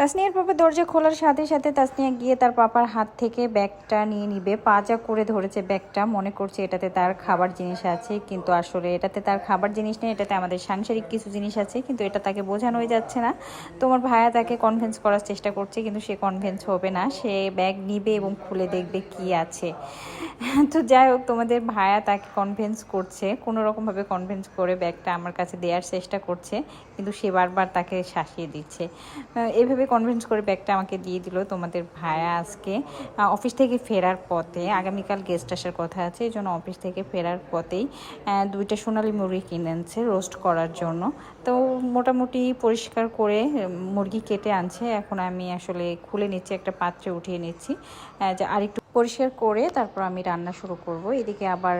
তাসনিয়ার পাপা দরজা খোলার সাথে সাথে তাসনিয়া গিয়ে তার পাপার হাত থেকে ব্যাগটা নিয়ে নিবে। পাজা করে ধরেছে ব্যাগটা, মনে করছে এটাতে তার খাবার জিনিস আছে, কিন্তু আসলে এটাতে তার খাবার জিনিস নেই, এটাতে আমাদের সাংসারিক কিছু জিনিস আছে, কিন্তু এটা তাকে বোঝানোই যাচ্ছে না। তোমার ভাইয়া তাকে কনভিন্স করার চেষ্টা করছে, কিন্তু সে কনভিন্স হবে না। সে ব্যাগ নিবে এবং খুলে দেখবে কি আছে। তো যাই হোক, তোমাদের ভাইয়া তাকে কনভিন্স করছে কোনো রকমভাবে কনভিন্স করে ব্যাগটা আমার কাছে দেওয়ার চেষ্টা করছে, কিন্তু সে বারবার তাকে শাসিয়ে দিচ্ছে। এভাবে কনভিন্স করে ব্যাগটা আমাকে দিয়ে দিল তোমাদের ভায়া আজকে। অফিস থেকে ফেরার পথে, আগামীকাল গেস্ট আসার কথা আছে, এই জন্য অফিস থেকে ফেরার পথেই দুইটা সোনালি মুরগি কিনে আনছে রোস্ট করার জন্য। তো মোটামুটি পরিষ্কার করে মুরগি কেটে আনছে। এখন আমি আসলে খুলে নিচ্ছি, একটা পাত্রে উঠিয়ে নিচ্ছি। যে আরেকটু পরিষ্কার করে তারপর আমি রান্না শুরু করব। এদিকে আবার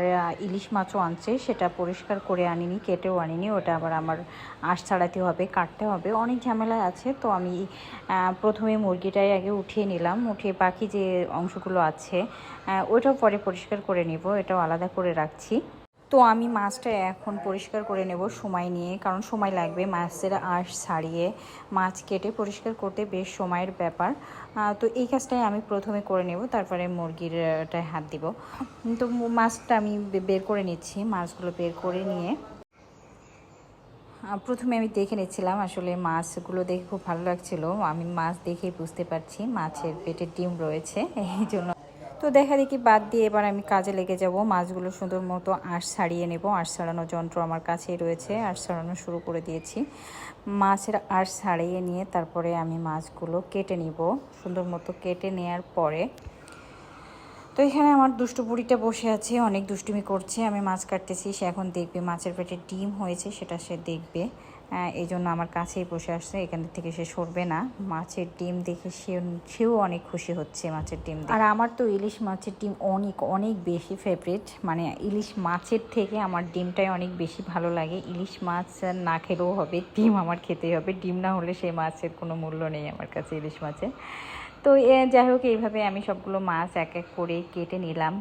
ইলিশ মাছও আনছে, সেটা পরিষ্কার করে আনিনি, কেটেও আনিনি। ওটা আবার আমার আঁশ ছাড়াতে হবে, কাটতে হবে। অনেক ঝামেলা আছে, তো আমি প্রথমে মুরগিটাই আগে উঠিয়ে নিলাম। উঠিয়ে বাকি যে অংশগুলো আছে ওইটাও পরে পরিষ্কার করে নিব, এটাও আলাদা করে রাখছি। তো আমি মাছটা এখন পরিষ্কার করে নেব সময় নিয়ে, কারণ সময় লাগবে মাছের আঁশ ছাড়িয়ে। মাছ কেটে পরিষ্কার করতে বেশ সময়ের ব্যাপার। তো এই কাজটাই আমি প্রথমে করে নেব, তারপরে মুরগিরটায় হাত দিব। তো মাছটা আমি বের করে নিচ্ছি, মাছগুলো বের করে নিয়ে। প্রথমে আমি দেখে নিচ্ছিলাম আসলে মাছগুলো দেখে খুব ভালো লাগছিল। আমি মাছ দেখেই বুঝতে পারছি মাছের পেটে ডিম রয়েছে, এই জন্য তো দেখা দেখি বাদ দিয়ে এবার আমি কাজে লেগে যাব। মাছগুলো সুন্দর মতো আঁশ ছাড়িয়ে নেব। আঁশ ছাড়ানোর যন্ত্র আমার কাছেই রয়েছে। আঁশ ছাড়ানো শুরু করে দিয়েছি। মাছের আঁশ ছাড়িয়ে নিয়ে তারপরে আমি মাছগুলো কেটে নিব। সুন্দর মতো কেটে নেওয়ার পরে তো এখানে আমার দুষ্টু বুড়িটা বসে আছে। অনেক দুষ্টুমি করছে। আমি মাছ কাটতেছি। সে এখন দেখবে মাছের পেটে ডিম হয়েছে, সেটা সে দেখবে। এই জন্য আমার কাছেই বসে আসছে। এখান থেকে সে সরবে না। মাছের ডিম দেখে সে, সেও অনেক খুশি হচ্ছে মাছের ডিম আর আমার তো ইলিশ মাছের ডিম অনেক অনেক বেশি ফেভারিট মানে ইলিশ মাছের থেকে আমার ডিমটাই অনেক বেশি ভালো লাগে। ইলিশ মাছ না খেলেও হবে, ডিম আমার খেতেই হবে। ডিম না হলে সেই মাছের কোনো মূল্য নেই আমার কাছে ইলিশ মাছের। তো যাই হোক, এইভাবে আমি সবগুলো মাছ এক এক করে কেটে নিলাম।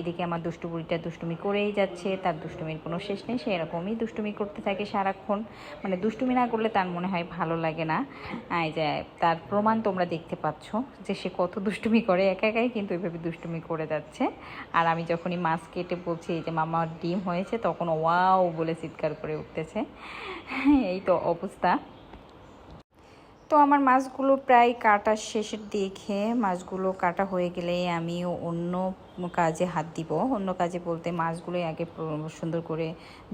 এদিকে আমার দুষ্টু বুড়িটা দুষ্টুমি করেই যাচ্ছে, তার দুষ্টুমির কোনো শেষ নেই, সে এরকমই দুষ্টুমি করতে থাকে সারাক্ষণ। মানে দুষ্টুমি না করলে তার মনে হয় ভালো লাগে না। এই যে, তার প্রমাণ তোমরা দেখতে পাচ্ছ যে সে কত দুষ্টুমি করে একা একাই, কিন্তু এইভাবে দুষ্টুমি করে যাচ্ছে। আর আমি যখনই মাছ কেটে বলছি যে মামার ডিম হয়েছে, তখন ওয়াও বলে চিৎকার করে উঠতেছে। এই তো অবস্থা। তো আমার মাছগুলো প্রায় কাটা শেষের দিকে, মাছগুলো কাটা হয়ে গেলে আমি অন্য কাজে হাত দিব। অন্য কাজে বলতে মাছগুলোই আগে সুন্দর করে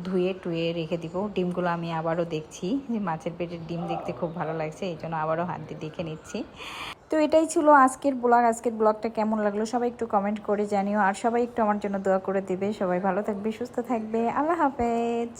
ধুয়ে টুয়ে রেখে দিব। ডিমগুলো আমি আবারও দেখছি যে মাছের পেটের ডিম দেখতে খুব ভালো লাগছে, এই জন্য আবারও হাত দিয়ে দেখে নিচ্ছি। তো এটাই ছিল আজকের ব্লগ। আজকের ব্লগটা কেমন লাগল সবাই একটু কমেন্ট করে জানিও। আর সবাই একটু আমার জন্য দোয়া করে দেবে। সবাই ভালো থাকবে, সুস্থ থাকবে। আল্লাহ হাফেজ।